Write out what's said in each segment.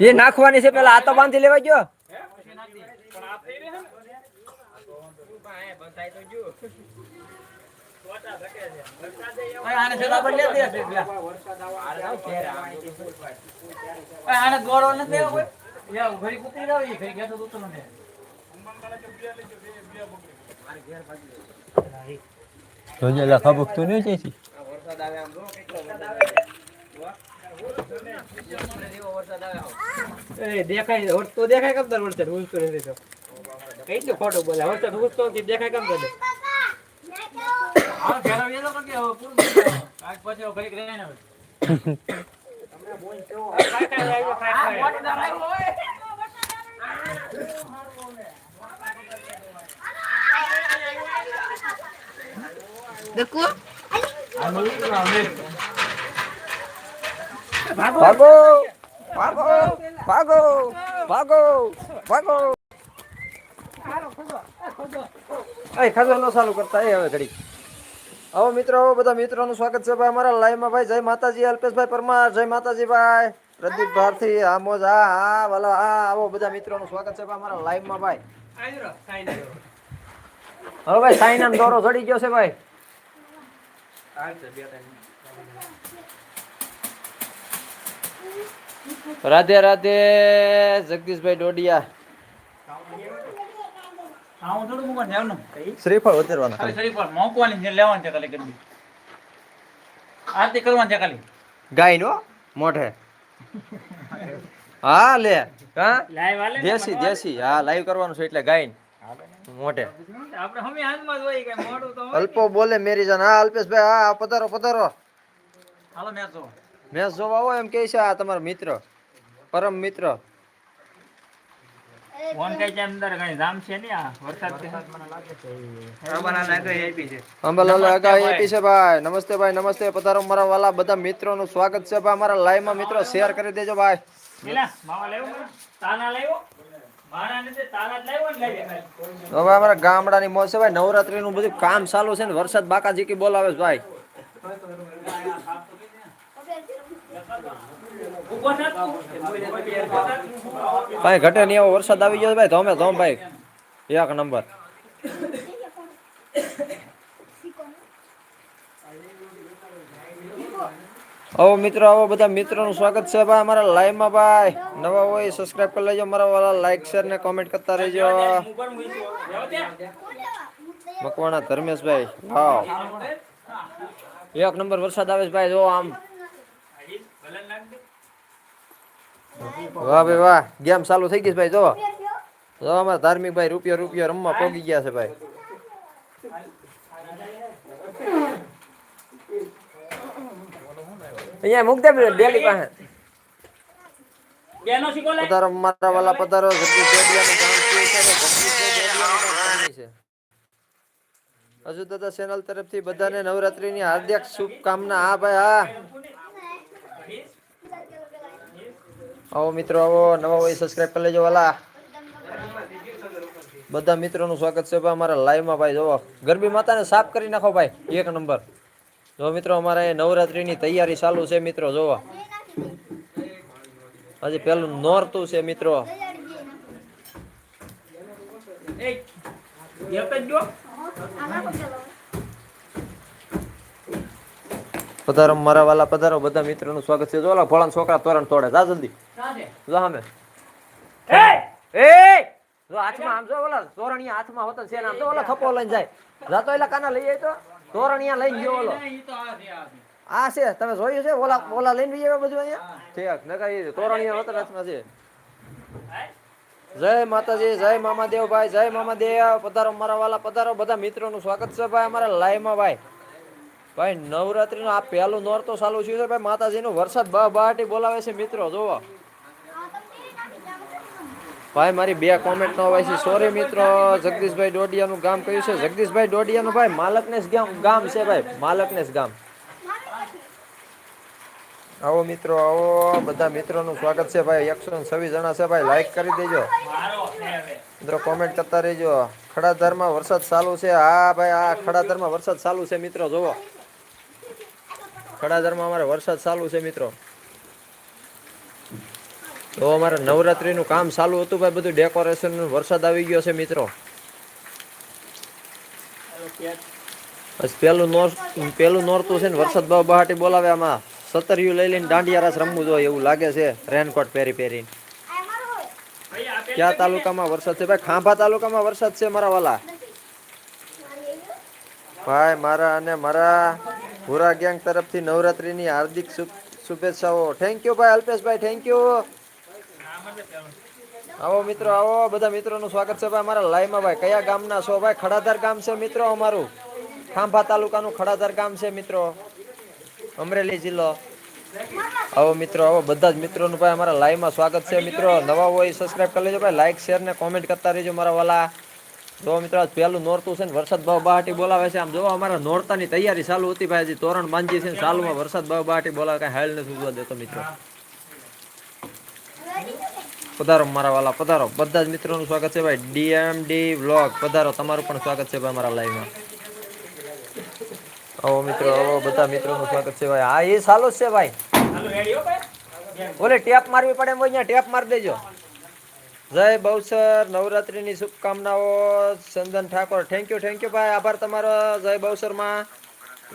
એ નાખવાની છે પેલા આ તો બાંધી લેવા ગયો. આને દોડો નથી કોઈ? યા, તો જે લખા ભૂખતું નહીં છે. એ દેખાય તો દેખાય કેમ વળતર ઉલટું નથી તો ખોટું બોલે? વળતર ઉલટો નથી દેખાય કેમ તને? આ હવે હવે હવે. આ. ભાગો ભાગો ભાગો ભાગો ભાગો એ ખબર નો ચાલુ કરતા એ હવે ઘડી આવો મિત્રો બધા મિત્રોનું સ્વાગત છે ભાઈ, અમારા લાઈવમાં ભાઈ, જય માતાજી, અલ્પેશભાઈ પરમાર, જય માતાજી ભાઈ પ્રદીપ ભારતી આમોજ હા હા વાલા હા આવો બધા મિત્રોનું સ્વાગત છે ભાઈ, અમારા લાઈવમાં ભાઈ. હવે ભાઈ સાઈનાનો દોરો ચડી ગયો છે ભાઈ. રાધે રાધે જગદીશભાઈ ડોડિયા. શ્રીફળ વધારવાના ખાલી મોકવાની છે, લેવાની છે ખાલી ગરબી. આરતી કરવાની છે ખાલી. ગાય નો મોઢે. હા લે. હા? દેશી હા લાઈવ કરવાનું છે એટલે ગાય મોઢે. આપણે હમી હાથમાં જ હોય કે મોઢું તો અલ્પો બોલે મેરી જાન. હા અલ્પેશભાઈ હા આ પધારો પધારો. હાલો મેચ જો મેચ જોવા આવો એમ કે છે આ તમારો મિત્ર પરમ મિત્ર. ફોન કઈ છે અંદર કઈ જામ છે ને આ વરસાદ છે. આંબાના નાગઈ આપી છે. અંબાલાલ આગાહી આપી છે ભાઈ. નમસ્તે ભાઈ નમસ્તે. પધારો મારા વાલા બધા મિત્રોનું સ્વાગત છે ભાઈ. અમારા લાઈવમાં મિત્રો શેર કરી દેજો ભાઈ. માવા તાના લાવ્યો હવે અમારા ગામડાની મોજ છે ભાઈ નવરાત્રી નું બધું કામ ચાલુ છે ને વરસાદ બાકાજી કી બોલાવે છે ભાઈ. ભાઈ ઘટે નહીં વરસાદ આવી ગયો ભાઈ ધોમે ધોમ ભાઈ. એક નંબર. આવો મિત્રો આવો બધા મિત્રોનું સ્વાગત છે ભાઈ અમારા લાઈવમાં ભાઈ નવા હોય સબસ્ક્રાઇબ કરી લેજો, મારા વાળા લાઈક શેર ને કોમેન્ટ કરતા રહેજો ઉપર મૂકી દો. જાઓ ત્યાં. મકવાણા ધર્મેશભાઈ, વાવ એક નંબર વરસાદ આવે છે ભાઈ, જો આમ ભલે નાખ દે. વાહ ભાઈ, વાહ ગેમ ચાલુ થઈ ગઈ છે ભાઈ, જો જો અમારા ધાર્મિક ભાઈ રૂપિયો રૂપિયો રમવા પોગી ગયા છે ભાઈ અહીંયા મૂક દે ડેલી પાસે. પધારો મારા વાલા પધારો જગદીશ ડેડિયાનું કામ શું છે ને? છે. હજુ દાદા ચેનલ તરફથી બધાને નવરાત્રીની હાર્દિક શુભકામના. હા ભાઈ હા. આવો મિત્રો આવો. નવા હોય સબસ્ક્રાઇબ કરી લેજો વાલા. બધા મિત્રોનું સ્વાગત છે ભાઈ અમારા લાઈવમાં ભાઈ. જોવો ગરબી માતાને સાફ કરી નાખો ભાઈ. એક નંબર. જો મિત્રો અમારે નવરાત્રીની તૈયારી ચાલુ છે મિત્રો જોવા. હજી પેલું નોરતું છે મિત્રો. પધારો મારા વાલા પધારો બધા મિત્રો નું સ્વાગત છે. જો ઓલા ભોળાના છોકરા તોરણ તોડે. જા જલ્દી? જો સામે એ! એ! જો હાથમાં આમ જો ઓલા તોરણિયા હાથમાં હોતા છે ને આમ તો ઓલા થપો લઈને જાય. જાતો એલા કાના લઈ જાય તો. તોરણિયા લઈને ગયો ઓલો. નહીં, ઈ તો આ છે, તમે જોયું છે? ઓલા ઓલા લઈને બી બધું અહીંયા? ઠીક નકા એ તોરણિયા હાથમાં છે જય માતાજી જય મામાદેવ ભાઈ જય મામાદેવ. પધારો મારા વાલા પધારો. બધા મિત્રોનું સ્વાગત છે ભાઈ અમારા લાઈવમાં ભાઈ. ભાઈ નવરાત્રીનું આ પહેલું નોર તો ચાલુ થયું છે ભાઈ. માતાજીનું વરસાદ બહાટી બોલાવે છે મિત્રો જોવો ભાઈ, મારી બે કોમેન્ટ નો હોય છે. સોરી મિત્રો, જગદીશભાઈ ડોડિયાનું ગામ કયું છે? જગદીશભાઈ ડોડિયાનું ભાઈ માલકનેસ ગામ ગામ છે ભાઈ. માલકનેસ ગામ. આવો મિત્રો, આવો. બધા મિત્રોનું સ્વાગત છે ભાઈ. એકસો છવ્વીસ જણા છે ભાઈ. લાઈક કરી દેજો. મિત્રો કોમેન્ટ કરતા રહેજો. ખડાધારમાં વરસાદ ચાલુ છે. હા ભાઈ આ ખડાધારમાં વરસાદ ચાલુ છે મિત્રો. જોવો ખડાધારમાં અમારે વરસાદ ચાલુ છે મિત્રો. તો અમારે નવરાત્રિનું કામ ચાલુ હતું ભાઈ, બધું ડેકોરેશન વરસાદ આવી ગયો છે મિત્રો. પેલું નોર પેલું નોરતું છે ને, વરસાદ બહુ બહાટી બોલાવે આમાં. સતરિયું લઈ લઈને દાંડિયા રાસ રમવું જોઈએ એવું લાગે છે, રેનકોટ પહેરી પહેરીને. કયા તાલુકામાં વરસાદ છે? ભાઈ, ખાંભા તાલુકામાં વરસાદ છે મારા વાલા. ભાઈ, મારા અને મારા ભૂરા ગેંગ તરફથી નવરાત્રીની હાર્દિક શુભેચ્છાઓ. થેન્ક યુ ભાઈ, અલ્પેશભાઈ થેન્ક યુ. આવો મિત્રો, આવો બધા મિત્રોનું સ્વાગત છે ભાઈ અમારા લાઈવમાં ભાઈ. કયા ગામના છો ભાઈ? ખડાધાર ગામ છે મિત્રો અમારું. ખાંભા તાલુકાનું ખડાધાર ગામ છે મિત્રો. અમરેલી જિલ્લો. આવો મિત્રો, આવો, બધા જ મિત્રોનું ભાઈ અમારા લાઈવમાં સ્વાગત છે મિત્રો. નવા હોય સબસ્ક્રાઇબ કરી લેજો ભાઈ. લાઈક શેર ને કોમેન્ટ કરતા રહેજો મારા વાલા. જો મિત્રો પહેલું નોરતું છે ને વરસાદ બહુ બહાટી બોલાવે છે. આમ જો અમારા નોરતાની તૈયારી ચાલુ હતી ભાઈ. હજી તોરણ બાંધી છે ને, ચાલુમાં વરસાદ બહુ બહાટી બોલાવે, કાંઈ હાલ નથી ઉજવા દેતો મિત્રો. પધારો મારા વાલા, પધારો. બધા જ મિત્રોનું સ્વાગત છે ભાઈ. ડીએમડી વ્લોગ પધારો. તમારું પણ સ્વાગત છે ભાઈ મારા લાઈવમાં આવો મિત્રો, આવો. બધા મિત્રોનું સ્વાગત છે ભાઈ. હા, એ સાલો છે ભાઈ. ઓલે ટેપ મારવી પડે એમ હોય ત્યાં ટેપ મારી દેજો. જય બહુસર. નવરાત્રિની શુભકામનાઓ. Chandan Thakor thank you thank you ભાઈ. આભાર તમારો. જય બહુસરમાં.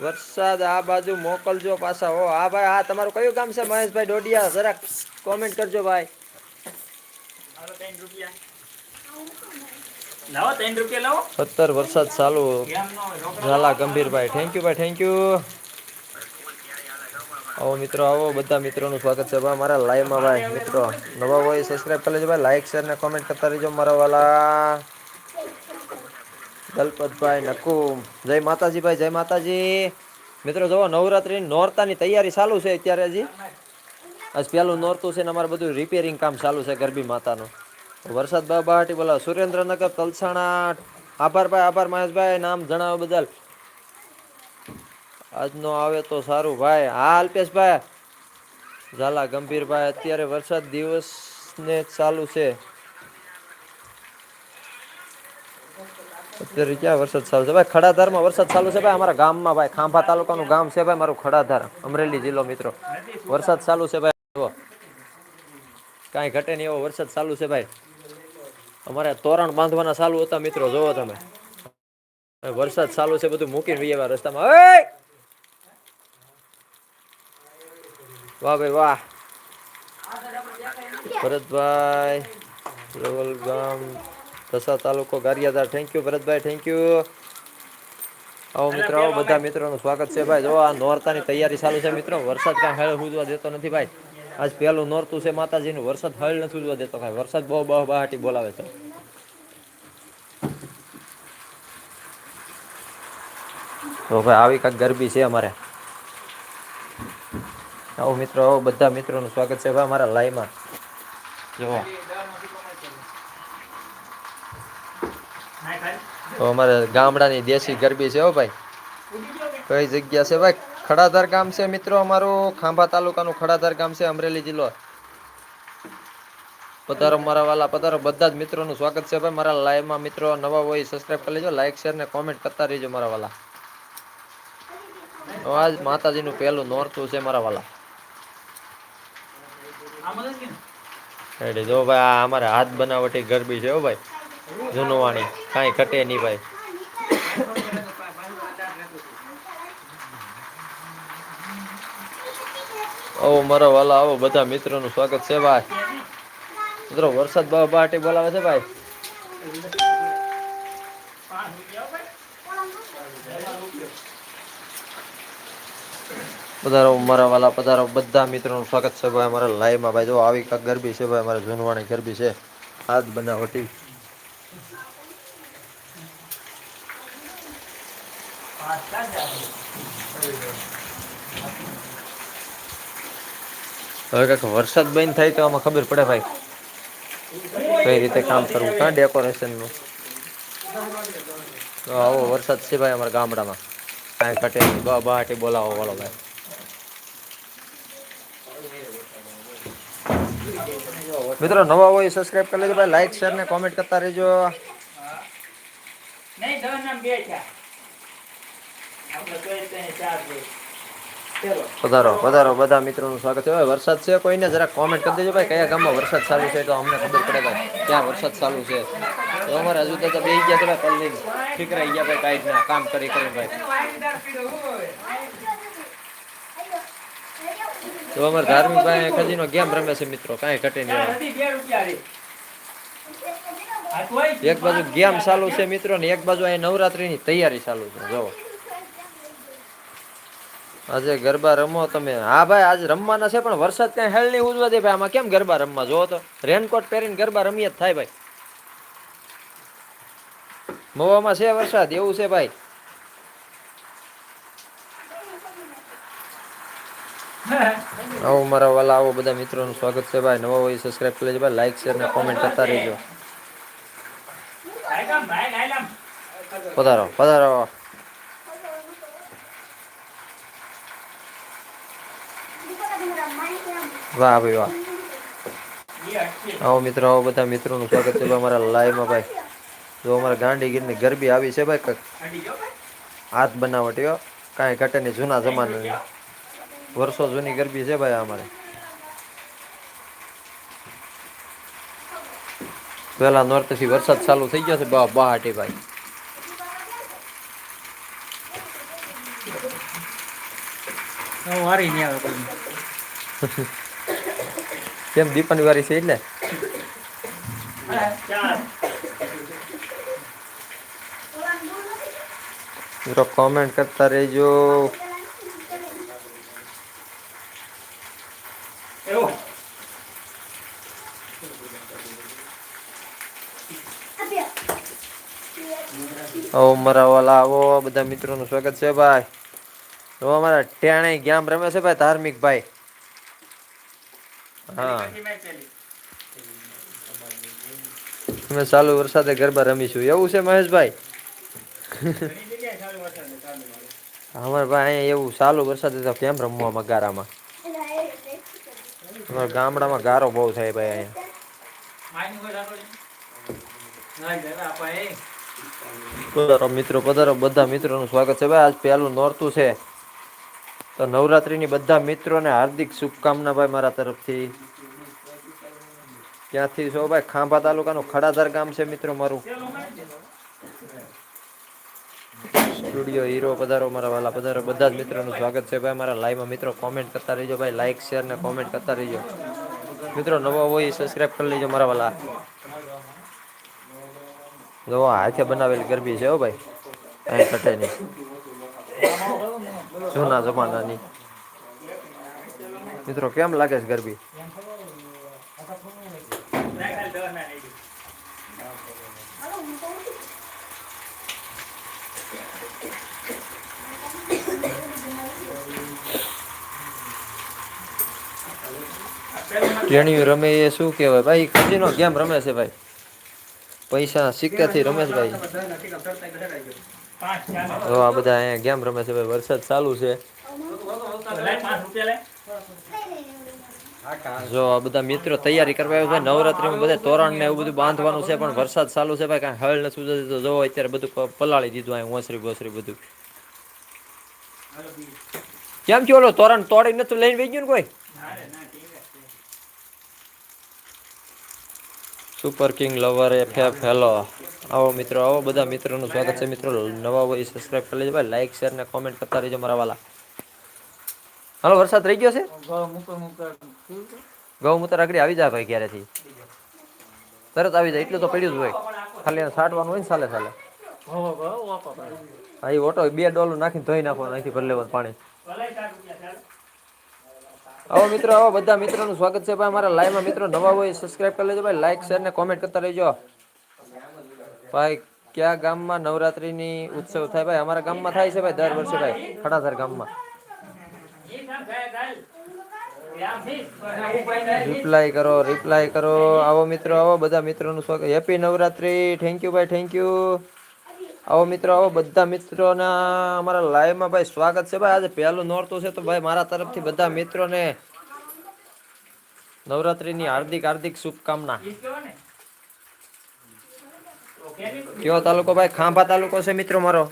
વરસાદ આ બાજુ મોકલજો પાછા. હો, હા ભાઈ, હા, તમારું કયું ગામ છે? મહેશભાઈ ડોડિયા. જરાક કોમેન્ટ કરજો ભાઈ હાલો ત્રણ રૂપિયા લાવો ત્રણ રૂપિયા લાવો સત્તર વરસાદ ચાલુ. ઝાલા ગંભીરભાઈ. થેન્ક યુ ભાઈ થેન્ક યુ આવો મિત્રો આવો. બધા મિત્રોનું સ્વાગત છે. ભાઈ મારા લાઈવમાં ભાઈ મિત્રો નવા હોય સબસ્ક્રાઈબ કરી લેજો ભાઈ. લાઈક શેર ને કોમેન્ટ કરતા રહેજો મારા વાલા. દલપતભાઈ નકુમ. જય માતાજી ભાઈ જય માતાજી. મિત્રો જુઓ નવરાત્રી નોરતાની તૈયારી ચાલુ છે અત્યારે હજી. આજ પેલું નોરતું છે ને અમારે બધું રિપેરિંગ કામ ચાલુ છે ગરબી માતાનું. વરસાદ બાબાટી બોલા સુરેન્દ્રનગર, તલસાણા આભાર ભાઈ, આભાર મહેશભાઈ, નામ જણાવો બદલ. આજનો આવે તો સારું ભાઈ. હા, અલ્પેશભાઈ. ઝાલા ગંભીરભાઈ અત્યારે વરસાદ દિવસને ચાલુ છે. અત્યારે ક્યાં વરસાદ ચાલુ છે? ભાઈ, ખડાધારમાં વરસાદ ચાલુ છે ભાઈ, અમારા ગામમાં ભાઈ. ખાંભા તાલુકાનું ગામ છે ભાઈ, મારું ખડાધાર, અમરેલી જિલ્લો મિત્રો. વરસાદ ચાલુ છે ભાઈ. જુઓ. કાંઈ ઘટે નહીં, એવો વરસાદ ચાલુ છે ભાઈ. અમારે તોરણ બાંધવાના ચાલુ હતા મિત્રો જોવો તમે. વરસાદ ચાલુ છે, બધું મૂકીને વહી આવ્યા રસ્તામાં. વાહ ભાઈ, વાહ. ભરતભાઈ લેવલ ગામ દસા તાલુકો ગારિયાદાર થેન્ક યુ ભરતભાઈ થેન્ક યુ આવો મિત્રો, આવો બધા મિત્રોનું સ્વાગત છે ભાઈ. જો આ નોરતાની તૈયારી ચાલુ છે મિત્રો. વરસાદ કાંઈ હેળ હુજવા દેતો નથી ભાઈ. આજ પહેલું નોરતું છે માતાજીનું. વરસાદ હળ નથી ઉજવા દેતો ભાઈ વરસાદ બહુ બહુ બહાટી બોલાવે છે. તો ભાઈ આવી કાંઈક ગરબી છે અમારે. આવો મિત્રો આવો બધા મિત્રોનું સ્વાગત છે ભાઈ અમારા લાઈમાં જો તો અમારે ગામડાની દેશી ગરબી છે હો ભાઈ? કઈ જગ્યા છે ભાઈ? ખડાધાર ગામ છે મિત્રો અમારું, ખાંભા તાલુકાનું ખડાધાર ગામ છે, અમરેલી જિલ્લો. પધારો મારા વાલા, પધારો બધા જ મિત્રોનું સ્વાગત છે ભાઈ. મારા લાઈવમાં મિત્રો નવા હોય સબસ્ક્રાઇબ કરી લેજો લાઈક શેર ને કોમેન્ટ કરતા રહેજો મારા વાલા. આજ માતાજીનું પહેલું નોરતું છે મારા વાલા. જો ભાઈ, આ અમારે હાથ બનાવટી ગરબી છે હો ભાઈ. જૂનવાણી કાંઈ ઘટે નહીં ભાઈ. આવો, મારા વાલા, આવો, બધા મિત્રોનું સ્વાગત છે, ભાઈ. મિત્રો, વરસાદ બાબા બાટી બોલાવે છે, ભાઈ. પધારો, મારા વાલા, પધારો, બધા મિત્રોનું સ્વાગત છે, ભાઈ. અમારા લાઈવમાં ભાઈ, જો આવી કાંક ગરબી છે, ભાઈ, અમારે જૂનવાણી ગરબી છે. હાથ બનાવટી પાંચ કાઢ દે આપણે. હવે કાંઈક વરસાદ બંધ થાય તો આમાં ખબર પડે ભાઈ. કઈ રીતે કામ કરવું? કાં ડેકોરેશનનું તો આવો વરસાદ છે ભાઈ અમારા ગામડામાં. કાંઈ નહીં. બા, બાટી બોલાવો વાળો ભાઈ. મિત્રો, નવા હોય સબસ્ક્રાઇબ કરી લેજો ભાઈ. લાઈક શેર ને કોમેન્ટ કરતા રહેજો. નહીં બે આપણે તો ચાર પધારો પધારો. બધા મિત્રોનું સ્વાગત છે. વરસાદ છે કોઈને? જરા કોમેન્ટ કરી દેજો ભાઈ, કયા ગામમાં વરસાદ ચાલુ છે તો અમને ખબર પડે ભાઈ, ક્યાં વરસાદ ચાલુ છે. તો અમારે હજુ તો બે ગયા છે ભાઈ પલ્લી રહી ગયા ભાઈ કાંઈ જ ના, કામ કરી કરી ભાઈ. તો અમારે ધાર્મિક ભાઈ ખજીનો ગેમ રમે છે મિત્રો, કાંઈ ઘટે નહીં એક બાજુ ગેમ ચાલુ છે મિત્રો, ને એક બાજુ અહીં નવરાત્રીની તૈયારી ચાલુ છે જો આજે ગરબા રમો તમે. હા ભાઈ, આજે રમવાના છે, પણ વરસાદ કઈ હેલ નહીં ઉજવા દે ભાઈ. આમાં કેમ ગરબા રમવા? જોવો તો, રેનકોટ પહેરીને ગરબા રમીએ જ થાય ભાઈ. મવામાં છે વરસાદ, એવું છે ભાઈ. આવો મારા વાલા, આવો બધા મિત્રોનું સ્વાગત છે ભાઈ. નવા હોય સબસ્ક્રાઇબ કરી લેજો ભાઈ. લાઈક શેર ને કોમેન્ટ કરતા રહેજો. પધારો પધારો. વાહ ભાઈ વાહ. આવો મિત્રો આવો બધા મિત્રોનું સ્વાગત છે. અમારા લાઈવમાં ભાઈ જો અમારા ગરબી આવી છે ભાઈ કંઈક હાથ બનાવટ હો. કાંઈ ઘટે નહીં જૂના જમાનાની. વર્ષો જૂની ગરબી છે ભાઈ અમારે. પેલા નોર્થથી વરસાદ ચાલુ થઈ ગયો છે બા બહાટી ભાઈ. વારી નહીં આવે કેમ દીપાની વારી છે એટલે? ચાર મિત્રો કોમેન્ટ કરતા રહેજો. એવું આવો મારા વાલા આવો બધા મિત્રોનું સ્વાગત છે ભાઈ. તો અમારા ટેણે ગેમ રમે છે ભાઈ ધાર્મિક ભાઈ. હા. અમે ચાલુ વરસાદે ગરબા રમીશું. એવું છે મહેશભાઈ. અમારે ભાઈ અહીંયા એવું ચાલુ વરસાદે તો કેમ રમવામાં ગારામાં અમારા ગામડામાં ગારો બહુ થાય ભાઈ અહીંયા. મિત્રો પધારો. બધા મિત્રોનું સ્વાગત છે ભાઈ. આજ પહેલું નોરતું છે. તો નવરાત્રિની બધા મિત્રોને હાર્દિક શુભકામના ભાઈ મારા તરફથી. ત્યાંથી છો ભાઈ? ખાંભા તાલુકાનું ખડાધાર ગામ છે મિત્રો મારું. સ્ટુડિયો હીરો પધારો, મારા વાલા પધારો. બધા જ મિત્રોનું સ્વાગત છે ભાઈ. મારા લાઈવમાં મિત્રો કોમેન્ટ કરતા રહીજો ભાઈ. લાઈક શેર ને કોમેન્ટ કરતા રહીજો. મિત્રો નવો હોય સબસ્ક્રાઇબ કરી લેજો મારા વાલા. જો હાથે બનાવેલી ગરબી છે હો ભાઈ. અહીં કટે નહીં. જૂના જમાનાની. મિત્રો, કેમ લાગે છે ગરબી? ટેણીયું રમે એ શું કહેવાય? ભાઈ ખજીનો ગેમ રમે છે ભાઈ. પૈસા સિક્કાથી રમેશ ભાઈ. જો આ બધા અહીંયા ગેમ રમે છે ભાઈ, વરસાદ ચાલુ છે. જો આ બધા મિત્રો તૈયારી કરવા આવ્યા છે, નવરાત્રીમાં બધા તોરણ ને એવું બધું બાંધવાનું છે, પણ વરસાદ ચાલુ છે, ભાઈ, કાંઈ હળ નથી જતી તો જોવો અત્યારે બધું પલાળી દીધું અહીં ઓસરી બોસરી બધું કેમ થયું ઓલો તોરણ તોડી નથી લઈને વહી ગયું ને કોઈ. Super king lover F F hello આવો મિત્રો, આવો બધા મિત્રોનું સ્વાગત છે. મિત્રો, નવા હોય સબસ્ક્રાઇબ કરી લેજો ભાઈ. લાઈક શેર ને કોમેન્ટ કરતા રહેજો મારા વાલા. હાલો, વરસાદ રહી ગયો છે? ગૌમૂત્ર આગળ આવી જાય ભાઈ ક્યારેથી તરત આવી જાય, એટલું તો પડ્યું જ હોય. ખાલી એને છાંટવાનું હોય ને સાલે સાલે. હા એ ઓટો બે ડોલું નાખીને ધોઈ નાખવાનું, અહીંથી ભરી લેવાનું પાણી. આવો મિત્રો, આવો બધા મિત્રોનું સ્વાગત છે ભાઈ. અમારા લાઈવમાં મિત્રો નવા હોય સબસ્ક્રાઇબ કરી લેજો ભાઈ. લાઈક શેર ને કોમેન્ટ કરતા રહેજો. ભાઈ, કયા ગામમાં નવરાત્રીની ઉત્સવ થાય ભાઈ? અમારા ગામમાં થાય છે ભાઈ, દર વર્ષે ભાઈ. ખડાધાર ગામમાં. રિપ્લાય કરો રિપ્લાય કરો. આવો મિત્રો, આવો બધા મિત્રોનું સ્વાગત. હેપી નવરાત્રી. થેન્ક યુ ભાઈ થેન્ક યુ આવો મિત્રો, આવો બધા મિત્રોના અમારા લાઈવમાં ભાઈ સ્વાગત છે ભાઈ. આજે પહેલું નોરતું છે તો ભાઈ મારા તરફથી બધા મિત્રોને નવરાત્રીની હાર્દિક હાર્દિક શુભકામના ઈ જ કહેવાય ને તો કેની તો કયો તાલુકો ભાઈ? ખાંભા તાલુકો છે મિત્રો મારો.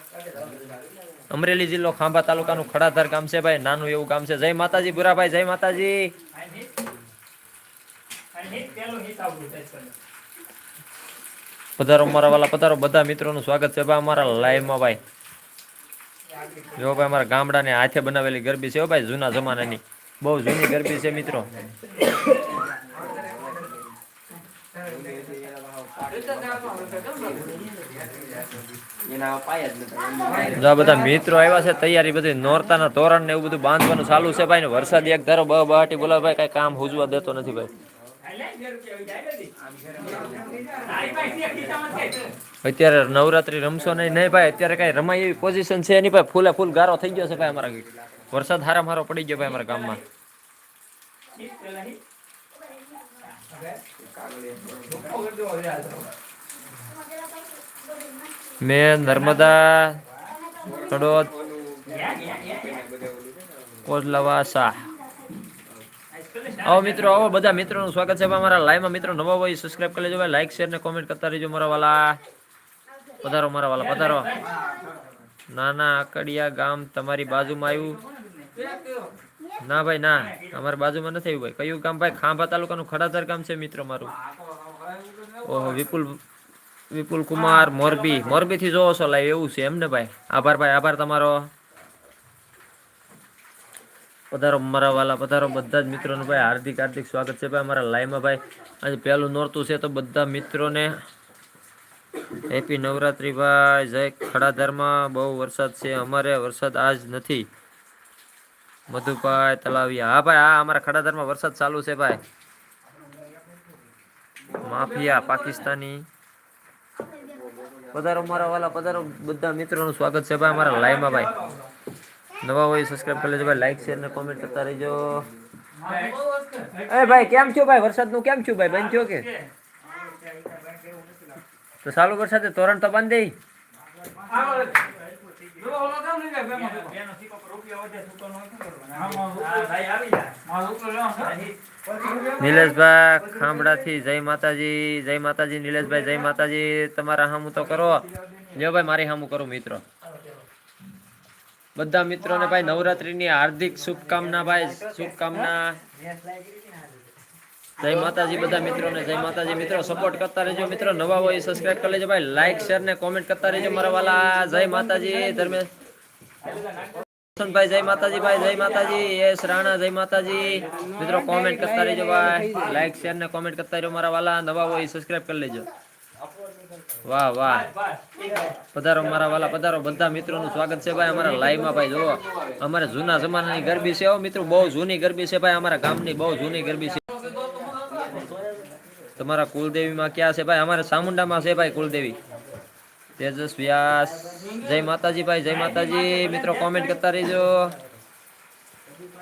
અમરેલી જિલ્લો ખાંભા તાલુકાનું ખડાધાર ગામ છે ભાઈ. નાનું એવું ગામ છે. જય માતાજી બુરાભાઈ જય માતાજી. પધારો મારા વાલા, પધારો. બધા મિત્રોનું સ્વાગત છે ભાઈ અમારા લાઈવમાં ભાઈ. જો ભાઈ, અમારા ગામડાને હાથે બનાવેલી ગરબી છે ભાઈ, જૂના જમાનાની. બહુ જૂની ગરબી છે મિત્રો એના પાયા જ બધા મિત્રો આવ્યા છે, તૈયારી બધી નોરતાના તોરણ ને એવું બધું બાંધવાનું ચાલુ છે ભાઈ ને વરસાદ એક ધારો બ બહાટી બોલાવે ભાઈ, કઈ કામ હુજવા દેતો નથી ભાઈ. અત્યારે નવરાત્રી રમશો નહીં નહીં ભાઈ, અત્યારે કઈ રમાય એવી પોઝિશન છે નહીં ભાઈ, ફૂલે ફૂલ ગારો થઈ ગયો છે ભાઈ અમારા વરસાદ હારા મારો પડી ગયો ભાઈ અમારા ગામમાં. મેં નર્મદા, કડોદ કોટલાવા શાહ આવો મિત્રો, આવો બધા મિત્રોનું સ્વાગત છે. અમારા લાઈવમાં મિત્રો નવા હોય સબસ્ક્રાઇબ કરી લેજો લાઈક શેર ને કોમેન્ટ કરતા રહેજો મારા વાલા. પધારો મારા વાલા, પધારો. નાના આકડિયા ગામ તમારી બાજુમાં આવ્યું. ના ભાઈ, ના. અમારા બાજુમાં નથી આવ્યું ભાઈ. કયું ગામ? ભાઈ, ખાંભા તાલુકાનું ખડાધર ગામ છે મિત્રો મારું. ઓહો, વિપુલ વિપુલ કુમાર મોરબી. મોરબી થી જોવો છો, લાઈવ એવું છે એમને ભાઈ. આભાર ભાઈ, આભાર તમારો. પધારો મારા વાલા પધારો બધા જ મિત્રોનું ભાઈ. હાર્દિક હાર્દિક સ્વાગત છે ભાઈ અમારા લાઈવમાં ભાઈ. આજે પહેલું નોરતું છે તો બધા મિત્રોને હેપી નવરાત્રી ભાઈ. જય ખડાધારમાં બહુ વરસાદ છે. અમારે વરસાદ આજ નથી. મધુભાઈ તલાવિયા. હા ભાઈ, હા, અમારા ખડાધરમાં વરસાદ ચાલુ છે ભાઈ. માફિયા, પાકિસ્તાની. પધારો મારા વાલા, પધારો. બધા મિત્રોનું સ્વાગત છે ભાઈ અમારા લાઈવમાં ભાઈ. નવા હોય સબસ્ક્રાઇબ કરી લેજો ભાઈ. લાઈક શેર ને કોમેન્ટ કરતા રહેજો. એ ભાઈ, કેમ છો ભાઈ? વરસાદનું કેમ છું ભાઈ? બંધ થયો કે? તો ચાલુ વરસાદે તોરણ તો બાંધી નિલેશભાઈ ખાંભડાથી જય માતાજી જય માતાજી નિલેશભાઈ જય માતાજી. તમારા હામું તો કરો. જો ભાઈ મારી હામું કરું મિત્રો. બધા મિત્રોને ભાઈ નવરાત્રીની હાર્દિક શુભકામના ભાઈ. શુભકામના. જય માતાજી બધા મિત્રોને, જય માતાજી મિત્રો. સપોર્ટ કરતા રહેજો મિત્રો. નવા હોય સબસ્ક્રાઇબ કરી લેજો ભાઈ. લાઈક શેર ને કોમેન્ટ કરતા રહેજો મારા વાલા. જય માતાજી. ધર્મેશ ભાઈ, જય માતાજી ભાઈ, જય માતાજી. યસ રાણા, જય માતાજી. મિત્રો કોમેન્ટ કરતા રહેજો ભાઈ. લાઈક શેર ને કોમેન્ટ કરતા રહેજો મારા વાલા. નવા હોય સબસ્ક્રાઇબ કરી લેજો. વાહ વાહ. પધારો મારા વાલા, પધારો. બધા મિત્રોનું સ્વાગત છે ભાઈ અમારા લાઈવમાં ભાઈ, જુઓ. અમારે જૂના જમાનાની ગરબી છે મિત્રો. બહુ જૂની ગરબી છે ભાઈ. અમારા ગામની બહુ જૂની ગરબી છે. તમારા કુલદેવીમાં ક્યાં છે ભાઈ? અમારે ચામુંડામાં છે ભાઈ કુલદેવી. તેજસ વ્યાસ. જય માતાજી ભાઈ જય માતાજી. મિત્રો કોમેન્ટ કરતા રહેજો.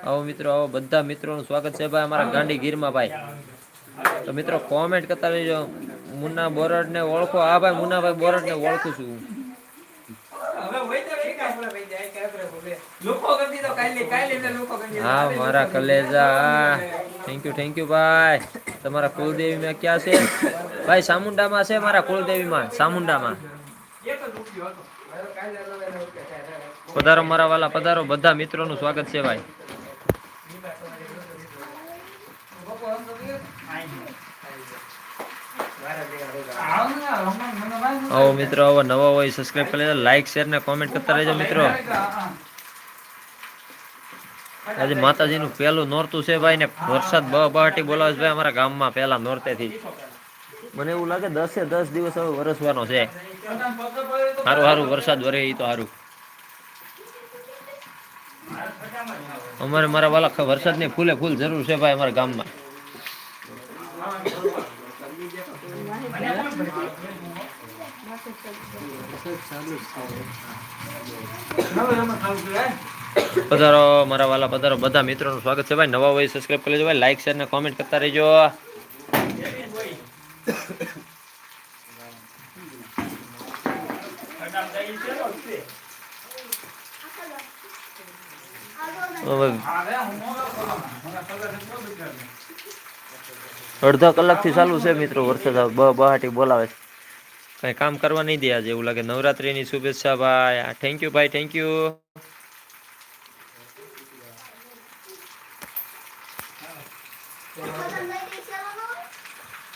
આવો મિત્રો આવો બધા મિત્રોનું સ્વાગત છે ભાઈ અમારા ગાંડી ગીરમાં ભાઈ. તો મિત્રો કોમેન્ટ કરતા રહેજો. મુન્ના બોરડ ને ઓળખો. હા ભાઈ મુન્નાભાઈ બોરડ ને ઓળખું છું. હા મારા કલેજા. થેન્ક યુ થેન્ક યુ ભાઈ. તમારા કુલદેવી માં ક્યાં છે? ભાઈ, સામુંડામાં છે મારા કુલદેવી માં હતો. પધારો મારા વાલા, પધારો. બધા મિત્રોનું સ્વાગત છે ભાઈ. આવો મિત્રો, આવો નવા હોય સબસ્ક્રાઇબ કરી લાઈક શેર ને કોમેન્ટ કરતા રહેજો મિત્રો. આજે માતાજીનું પહેલું નોરતું છે ભાઈ ને વરસાદ બહાટી બોલાવે છે ભાઈ, અમારા ગામમાં પહેલા નોરતેથી. મને એવું લાગે દસે દસ દિવસ હવે વરસવાનો છે. સારું સારું વરસાદ વરે એ તો સારું અમારે મારા વાલા વરસાદની ફૂલે ફૂલ જરૂર છે ભાઈ અમારા ગામમાં. પધારો, મારા વાલા પધારો, બધા મિત્રોનું સ્વાગત છે ભાઈ. નવા હોય સબસ્ક્રાઇબ કરી લેજો ભાઈ. લાઈક શેર ને કોમેન્ટ કરતા રહેજો. ને. અડધા કલાકથી ચાલુ છે મિત્રો, વરસાદ બહાટી બોલાવે છે. કઈ કામ કરવા નહીં દે આજે, એવું લાગે. નવરાત્રીની શુભેચ્છા ભાઈ. થેન્ક યુ ભાઈ થેન્ક યુ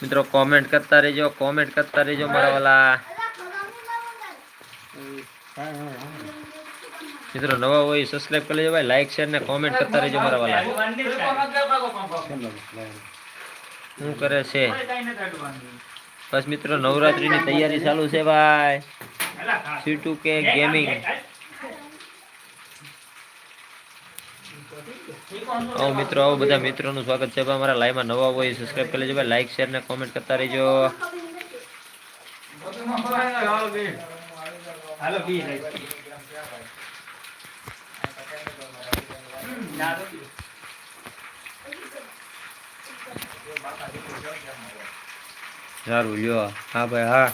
મિત્રો કોમેન્ટ કરતા રહેજો કોમેન્ટ કરતા રહેજો મારા વાલા. મિત્રો, નવા હોય સબસ્ક્રાઇબ કરી લેજો ભાઈ લાઈક શેર ને કોમેન્ટ કરતા રહેજો મારા વાલા. શું કરે છે? બસ મિત્રો, નવરાત્રીની તૈયારી ચાલુ છે ભાઈ. સીટુ કે ગેમિંગ આવો મિત્રો, આવો બધા મિત્રોનું સ્વાગત છે. ભાઈ મારા લાઈવમાં નવા હોય સબસ્ક્રાઇબ કરી લેજો ભાઈ. લાઈક શેર ને કોમેન્ટ કરતા રહેજો. હાલો, બી રહી સારું, લ્યો. હા, ભાઈ, હા.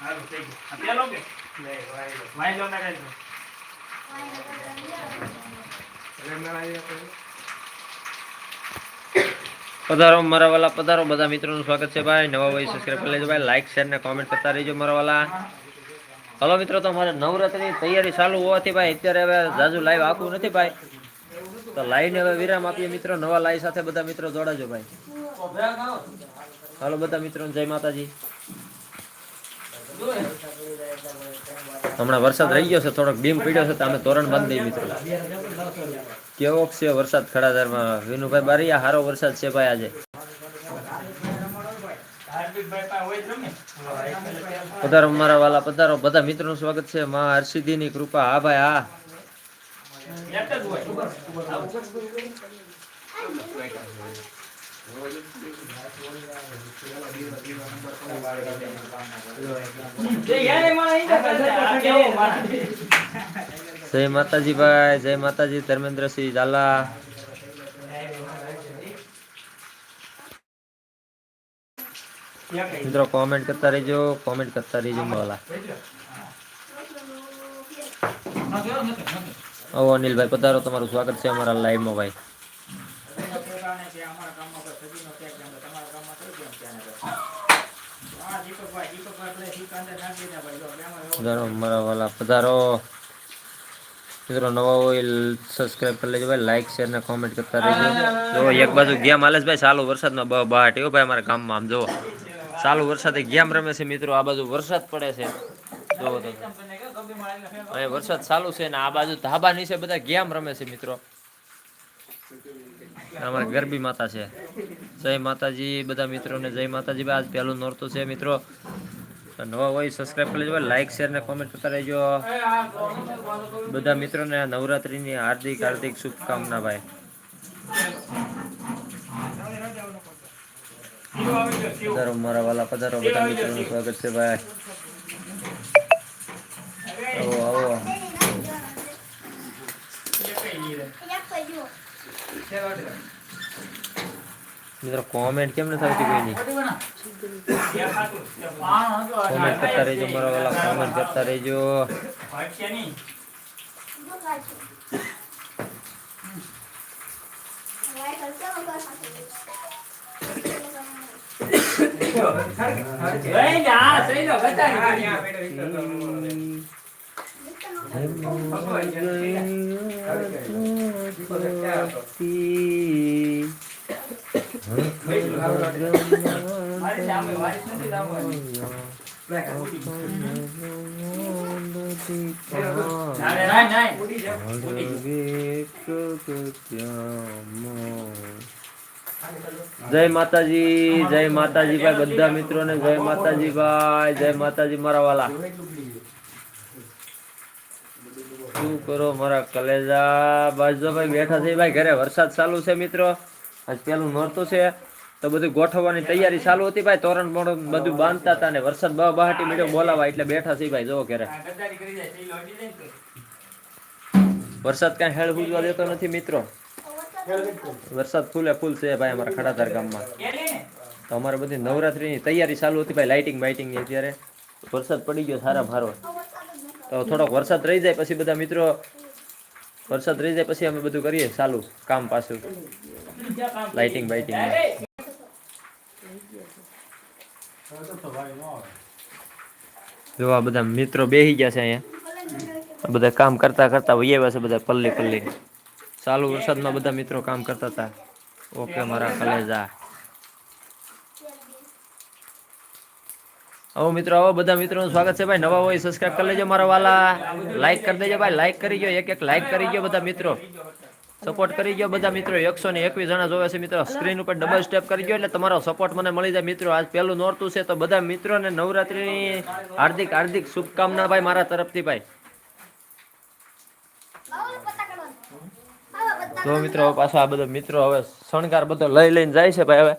હારું થઈ ગયું આ પેલો કે લે વાયલો વાયલો ના કાઢો પધારો મારા વાલા પધારો. બધા મિત્રોનું સ્વાગત છે ભાઈ. નવા ભાઈ સબસ્ક્રાઈબ કરી લેજો ભાઈ. લાઈક શેર ને કોમેન્ટ કરતા રહેજો મારા વાલા હલો મિત્રો, તો મારે નવરાત્રની તૈયારી ચાલુ હોવાથી ભાઈ, અત્યારે હવે જાજુ લાઈવ આખું નથી ભાઈ. તો લાઈવ ને હવે વિરામ આપીએ મિત્રો. નવા લાઈવ સાથે બધા મિત્રો જોડાજો ભાઈ. હાલો બધા મિત્રો જય માતાજી. હમણાં વરસાદ રહી ગયો છે, થોડોક ડીમ પીડ્યો છે, તો અમે તોરણ બાંધી મિત્રો. કેવો છે વરસાદ ખડાધારમાં? વિનુભાઈ બારીયા, હારો વરસાદ છે ભાઈ આજે? પધારો મારા વાલા, પધારો. બધા મિત્રો સ્વાગત છે. માં ની કૃપા. હા ભાઈ, હા. હોય જય માતાજી ભાઈ જય માતાજી, ધર્મેન્દ્રસિંહ ઝાલા. મિત્રો કોમેન્ટ કરતા રહેજો કોમેન્ટ કરતા રહેજો મોલા. ઓ અનિલભાઈ, પધારો, તમારું સ્વાગત છે અમારા લાઈવમાં ભાઈ. પધારો, મારા વાલા, પધારો. મિત્રો નવા હોય સબસ્ક્રાઇબ કરી લેજો ભાઈ લાઈક શેર ને કોમેન્ટ કરતા રહેજો. જો એક બાજુ ગેમ હાલે ભાઈ ચાલુ વરસાદમાં બ બહાટ એવો ભાઈ અમારા ગામમાં આમ જો ચાલુ વરસાદે ગેમ રમે છે મિત્રો આ બાજુ વરસાદ પડે છે. જોવો તો. અહીંયા વરસાદ ચાલુ છે ને આ બાજુ ધાબા નીચે બધા ગેમ રમે છે મિત્રો. અમારા ગરબી માતા છે. જય માતાજી બધા મિત્રોને જય માતાજી. ભાઈ આજ પહેલું નોરતું છે મિત્રો. તો નવા હોય સબસ્ક્રાઇબ કરી લેજો લાઈક શેર ને કોમેન્ટ કરતા રહેજો. બધા મિત્રોને નવરાત્રિની હાર્દિક હાર્દિક શુભકામના ભાઈ. પધારો, મારા વાલા, પધારો, બધા મિત્રોનું સ્વાગત છે ભાઈ. આવો આવો. મિત્રો કોમેન્ટ કેમ નથી આવતી કોઈની કોમેન્ટ કરતા રહેજો મારા વાલા કોમેન્ટ કરતા રહેજો જય માતાજી જય માતાજી ભાઈ, બધા મિત્રોને જય માતાજી ભાઈ, જય માતાજી મારા વાલા. શું કરો મારા કલેજા? બાજુ ભાઈ બેઠા છે ભાઈ, ઘરે વરસાદ ચાલુ છે મિત્રો. આજ પેલું નોરતું છે. તો બધું ગોઠવવાની તૈયારી ચાલુ હતી ભાઈ. તોરણ બોરણ બધું બાંધતા હતા ને વરસાદ બહુ બહાટી મીડિયો બોલાવા એટલે બેઠા છે ભાઈ જો ઘરે. વરસાદ કાંઈ હેળ હુજવા દેતો નથી મિત્રો. વરસાદ ફૂલે ફૂલ છે ભાઈ અમારા ખડાધાર ગામમાં. તો અમારે બધી નવરાત્રીની તૈયારી ચાલુ હતી ભાઈ, લાઇટિંગ બાઇટિંગની અત્યારે. વરસાદ પડી ગયો સારા ભારો. તો થોડોક વરસાદ રહી જાય પછી બધા મિત્રો, વરસાદ રહી જાય પછી અમે બધું કરીએ ચાલુ, કામ પાછું. લાઇટિંગ બાઇટિંગ જો આ બધા મિત્રો બેહી ગયા છે અહીંયા. આ બધા કામ કરતા કરતા વૈયા છે બધા પલ્લી પલ્લી. ચાલુ વરસાદમાં બધા મિત્રો કામ કરતા હતા. ઓકે, મારા કલેજા. આવો મિત્રો, આવો બધા મિત્રોનું સ્વાગત છે ભાઈ. નવા હોય સબસ્ક્રાઇબ કરી લેજો મારા વાલા. લાઈક કરી દેજો ભાઈ. લાઈક કરી ગયો એક એક લાઈક કરી ગયો બધા મિત્રો. સપોર્ટ કરી ગયો બધા મિત્રો, એકસો ને એકવીસ જણા જોવે છે મિત્રો. સ્ક્રીન ઉપર ડબલ સ્ટેપ કરી ગયો એટલે તમારો સપોર્ટ મને મળી જાય. મિત્રો, આજ પહેલું નોરતું છે તો બધા મિત્રોને નવરાત્રીની હાર્દિક હાર્દિક શુભકામના ભાઈ મારા તરફથી ભાઈ. જો મિત્રો, પાછો આ બધા મિત્રો હવે શણગાર બધો લઈ લઈને જાય છે ભાઈ હવે.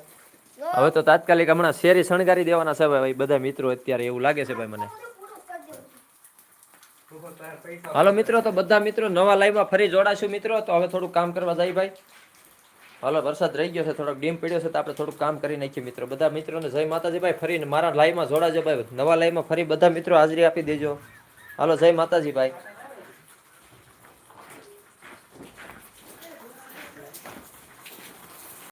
હવે તો તાત્કાલિક હમણાં શેરી શણગારી દેવાના છે ભાઈ, બધા મિત્રો અત્યારે એવું લાગે છે ભાઈ મને. હાલો મિત્રો, તો બધા મિત્રો નવા લાઈવમાં ફરી જોડાશું મિત્રો. તો હવે થોડું કામ કરવા જાય ભાઈ. હાલો, વરસાદ રહી ગયો છે, થોડોક ડીમ પડ્યો છે, તો આપણે થોડુંક કામ કરી નાખીએ મિત્રો. બધા મિત્રોને જય માતાજી ભાઈ, ફરીને મારા લાઈવમાં જોડાજો ભાઈ. નવા લાઈવમાં ફરી બધા મિત્રો હાજરી આપી દેજો. હાલો, જય માતાજી ભાઈ.